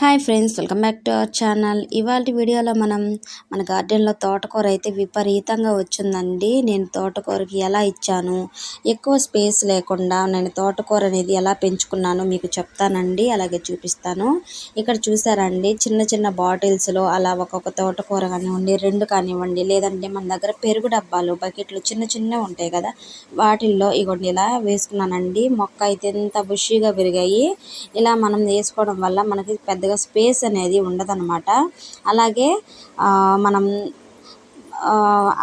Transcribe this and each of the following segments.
Hi friends welcome back to our channel. ఇవాళ వీడియోలో మనం మన గార్డెన్లో తోటకూర అయితే విపరీతంగా వచ్చిందండి. నేను తోటకూరకి ఎలా ఇచ్చాను ఎక్కువ స్పేస్ లేకుండా నేను తోటకూర అనేది ఎలా పెంచుకున్నానో మీకు చెప్తానండి అలాగే చూపిస్తాను. ఇక్కడ చూసారండి చిన్న చిన్న బాటిల్స్లో అలా ఒక్కొక్క తోటకూర కానివ్వండి రెండు కానివ్వండి లేదంటే మన దగ్గర పెరుగు డబ్బాలు బకెట్లు చిన్న చిన్నవి ఉంటాయి కదా వాటిల్లో ఇగోండి ఇలా వేసుకున్నానండి. మొక్క అయితే ఎంత బుషీగా పెరిగాయి ఇలా మనం వేసుకోవడం వల్ల మనకి పెద్ద పెద్దగా స్పేస్ అనేది ఉండదన్నమాట. అలాగే మనం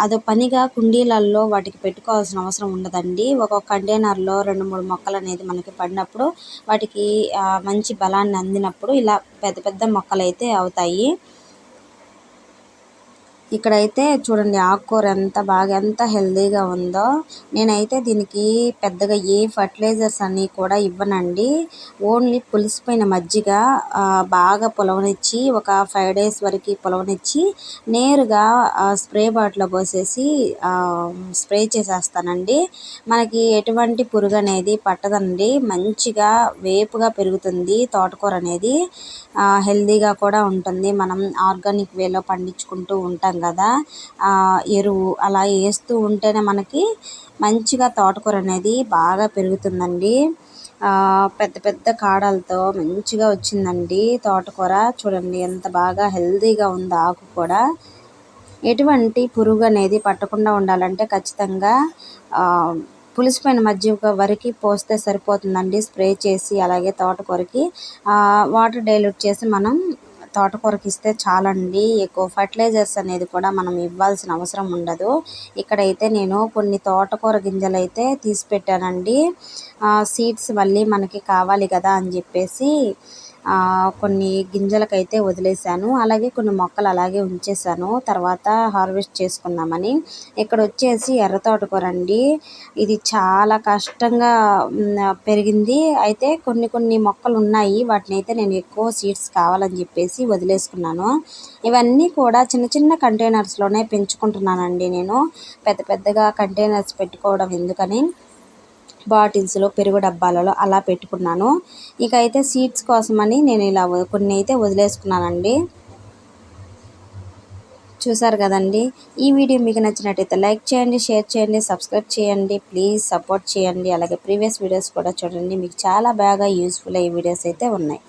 అదో పనిగా కుండీలలో వాటికి పెట్టుకోవాల్సిన అవసరం ఉండదండి. ఒక కంటైనర్లో రెండు మూడు మొక్కలు అనేది మనకి పడినప్పుడు వాటికి మంచి బలాన్ని అందినప్పుడు ఇలా పెద్ద పెద్ద మొక్కలు అయితే అవుతాయి. ఇక్కడైతే చూడండి ఆకుకూర ఎంత బాగా ఎంత హెల్దీగా ఉందో. నేనైతే దీనికి పెద్దగా ఏ ఫర్టిలైజర్స్ అన్నీ కూడా ఇవ్వనండి. ఓన్లీ పులిసిపోయిన మజ్జిగ బాగా పొలవనిచ్చి ఒక ఫైవ్ డేస్ వరకు పొలవనిచ్చి నేరుగా స్ప్రే బాటిల్లో పోసేసి స్ప్రే చేసేస్తానండి. మనకి ఎటువంటి పురుగు అనేది పట్టదండి. మంచిగా వేపుగా పెరుగుతుంది తోటకూర అనేది. హెల్దీగా కూడా ఉంటుంది. మనం ఆర్గానిక్ వేలో పండించుకుంటూ ఉంటాం కదా. ఎరువు అలా వేస్తూ ఉంటేనే మనకి మంచిగా తోటకూర అనేది బాగా పెరుగుతుందండి. పెద్ద పెద్ద కాడలతో మంచిగా వచ్చిందండి తోటకూర. చూడండి ఎంత బాగా హెల్తీగా ఉంది ఆకు కూడా. ఎటువంటి పురుగు అనేది పట్టకుండా ఉండాలంటే ఖచ్చితంగా పులిసిపోయిన మజ్జిగ వరకు పోస్తే సరిపోతుందండి. స్ప్రే చేసి అలాగే తోటకూరకి వాటర్ డైల్యూట్ చేసి మనం తోటకూరకి ఇస్తే చాలండి. ఎక్కువ ఫర్టిలైజర్స్ అనేది కూడా మనం ఇవ్వాల్సిన అవసరం ఉండదు. ఇక్కడైతే నేను కొన్ని తోటకూర గింజలు అయితే తీసి పెట్టానండి సీడ్స్ మళ్ళీ మనకి కావాలి కదా అని చెప్పేసి కొన్ని గింజలకైతే వదిలేసాను అలాగే కొన్ని మొక్కలు అలాగే ఉంచేసాను తర్వాత హార్వెస్ట్ చేసుకుందామని ఇక్కడ వచ్చేసి ఎర్ర తోటకూర ఇది చాలా కష్టంగా పెరిగింది. అయితే కొన్ని కొన్ని మొక్కలు ఉన్నాయి. వాటిని అయితే నేను ఎక్కువ సీడ్స్ కావాలని చెప్పేసి వదిలేసుకున్నాను. ఇవన్నీ కూడా చిన్న చిన్న కంటైనర్స్లోనే పెంచుకుంటున్నానండి నేను. పెద్ద పెద్దగా కంటైనర్స్ పెట్టుకోవడం ఎందుకని బాటిల్స్లో పెరుగు డబ్బాలలో అలా పెట్టుకున్నాను. ఇక అయితే సీడ్స్ కోసమని నేను ఇలా కొన్ని అయితే వదిలేసుకున్నానండి. చూసారు కదండి? ఈ వీడియో మీకు నచ్చినట్టయితే లైక్ చేయండి షేర్ చేయండి సబ్స్క్రైబ్ చేయండి ప్లీజ్ సపోర్ట్ చేయండి. అలాగే ప్రీవియస్ వీడియోస్ కూడా చూడండి. మీకు చాలా బాగా యూస్ఫుల్ అయ్యే వీడియోస్ అయితే ఉన్నాయి.